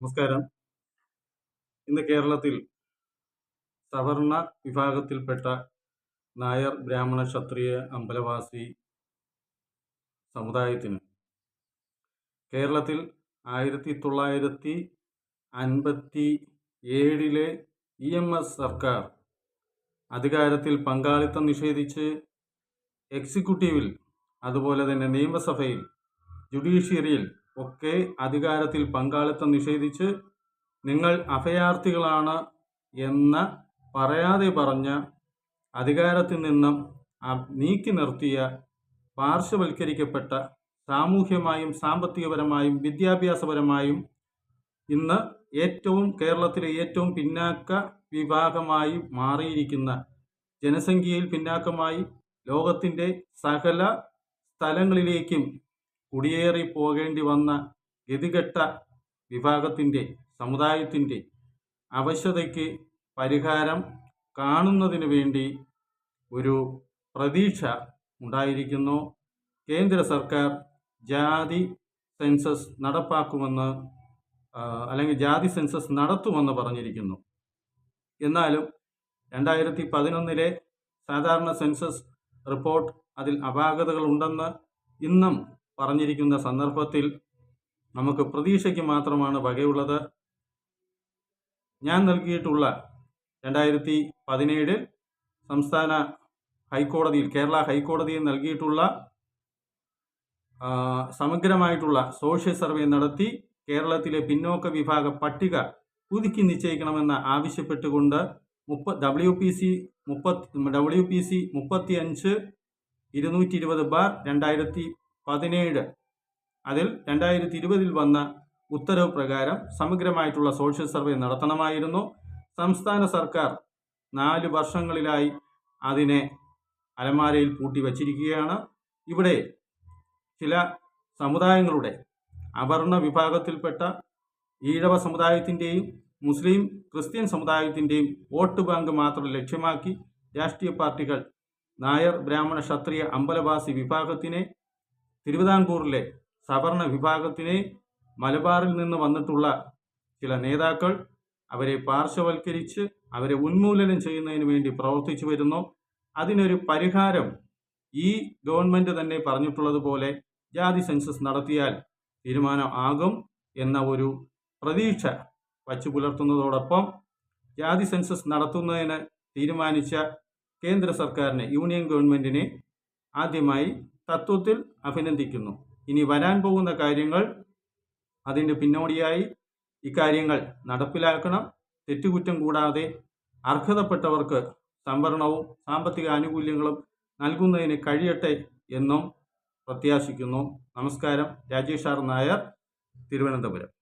നമസ്കാരം. ഇന്ന് കേരളത്തിൽ സവർണ വിഭാഗത്തിൽപ്പെട്ട നായർ ബ്രാഹ്മണ ക്ഷത്രിയ അമ്പലവാസി സമുദായത്തിന് കേരളത്തിൽ ആയിരത്തി തൊള്ളായിരത്തി അൻപത്തി ഏഴിലെ ഇ എം എസ് സർക്കാർ അധികാരത്തിൽ പങ്കാളിത്തം നിഷേധിച്ച് എക്സിക്യൂട്ടീവിൽ അതുപോലെ തന്നെ നിയമസഭയിൽ ജുഡീഷ്യറിയിൽ ഒക്കെ അധികാരത്തിൽ പങ്കാളിത്തം നിഷേധിച്ച് നിങ്ങൾ അഭയാർത്ഥികളാണ് എന്ന് പറയാതെ പറഞ്ഞ അധികാരത്തിൽ നിന്നും നീക്കി നിർത്തിയ പാർശ്വവൽക്കരിക്കപ്പെട്ട സാമൂഹ്യമായും സാമ്പത്തികപരമായും വിദ്യാഭ്യാസപരമായും ഇന്ന് ഏറ്റവും കേരളത്തിലെ ഏറ്റവും പിന്നാക്ക വിഭാഗമായി മാറിയിരിക്കുന്ന ജനസംഖ്യയിൽ പിന്നാക്കമായി ലോകത്തിന്റെ സകല സ്ഥലങ്ങളിലേക്കും കുടിയേറി പോകേണ്ടി വന്ന ഗതികെട്ട വിഭാഗത്തിന്റെ സമുദായത്തിന്റെ അവശതയ്ക്ക് പരിഹാരം കാണുന്നതിന് വേണ്ടി ഒരു പ്രതീക്ഷ ഉണ്ടായിരിക്കുന്നു. കേന്ദ്ര സർക്കാർ ജാതി സെൻസസ് നടപ്പാക്കുമെന്ന് അല്ലെങ്കിൽ ജാതി സെൻസസ് നടത്തുമെന്ന് പറഞ്ഞിരിക്കുന്നു. എന്നാലും രണ്ടായിരത്തി പതിനൊന്നിലെ സാധാരണ സെൻസസ് റിപ്പോർട്ട് അതിൽ അപാകതകളുണ്ടെന്ന് ഇന്നും പറഞ്ഞിരിക്കുന്ന സന്ദർഭത്തിൽ നമുക്ക് പ്രതീക്ഷയ്ക്ക് മാത്രമാണ് വകയുള്ളത്. ഞാൻ നൽകിയിട്ടുള്ള രണ്ടായിരത്തി പതിനേഴിൽ സംസ്ഥാന ഹൈക്കോടതിയിൽ കേരള ഹൈക്കോടതിയിൽ നൽകിയിട്ടുള്ള സമഗ്രമായിട്ടുള്ള സോഷ്യൽ സർവേ നടത്തി കേരളത്തിലെ പിന്നോക്ക വിഭാഗ പട്ടിക പുതുക്കി നിശ്ചയിക്കണമെന്ന് ആവശ്യപ്പെട്ടുകൊണ്ട് മുപ്പ ഡബ്ല്യു പി സി മുപ്പത്തി ഡബ്ല്യു പി സി മുപ്പത്തി അഞ്ച് ഇരുന്നൂറ്റി ഇരുപത് ബാർ രണ്ടായിരത്തി പതിനേഴ്. അതിൽ രണ്ടായിരത്തി ഇരുപതിൽ വന്ന ഉത്തരവ് പ്രകാരം സമഗ്രമായിട്ടുള്ള സോഷ്യൽ സർവേ നടത്തണമായിരുന്നു. സംസ്ഥാന സർക്കാർ നാല് വർഷങ്ങളിലായി അതിനെ അലമാരയിൽ പൂട്ടി വച്ചിരിക്കുകയാണ് ഇവിടെ ചില സമുദായങ്ങളുടെ അവർണ വിഭാഗത്തിൽപ്പെട്ട ഈഴവ സമുദായത്തിന്റെയും മുസ്ലിം ക്രിസ്ത്യൻ സമുദായത്തിന്റെയും വോട്ട് ബാങ്ക് മാത്രം ലക്ഷ്യമാക്കി രാഷ്ട്രീയ പാർട്ടികൾ നായർ ബ്രാഹ്മണ ക്ഷത്രിയ അമ്പലവാസി വിഭാഗത്തിനെ തിരുവിതാംകൂറിലെ സവർണ വിഭാഗത്തിനെ മലബാറിൽ നിന്ന് വന്നിട്ടുള്ള ചില നേതാക്കൾ അവരെ പാർശ്വവൽക്കരിച്ച് അവരെ ഉന്മൂലനം ചെയ്യുന്നതിന് വേണ്ടി പ്രവർത്തിച്ചു വരുന്നു. അതിനൊരു പരിഹാരം ഈ ഗവൺമെന്റ് തന്നെ പറഞ്ഞിട്ടുള്ളതുപോലെ ജാതി സെൻസസ് നടത്തിയാൽ തീരുമാനം ആകും എന്ന ഒരു പ്രതീക്ഷ വച്ചു പുലർത്തുന്നതോടൊപ്പം ജാതി സെൻസസ് നടത്തുന്നതിന് തീരുമാനിച്ച കേന്ദ്ര സർക്കാരിനെ യൂണിയൻ ഗവൺമെന്റിനെ ആദ്യമായി തത്വത്തിൽ അഭിനന്ദിക്കുന്നു. ഇനി വരാൻ പോകുന്ന കാര്യങ്ങൾ അതിന്റെ പിന്നോടിയായി ഇക്കാര്യങ്ങൾ നടപ്പിലാക്കണം. തെറ്റുകുറ്റം കൂടാതെ അർഹതപ്പെട്ടവർക്ക് സംവരണവും സാമ്പത്തിക ആനുകൂല്യങ്ങളും നൽകുന്നതിന് കഴിയട്ടെ എന്നും പ്രത്യാശിക്കുന്നു. നമസ്കാരം. രാജേഷ് ആർ നായർ തിരുവനന്തപുരം.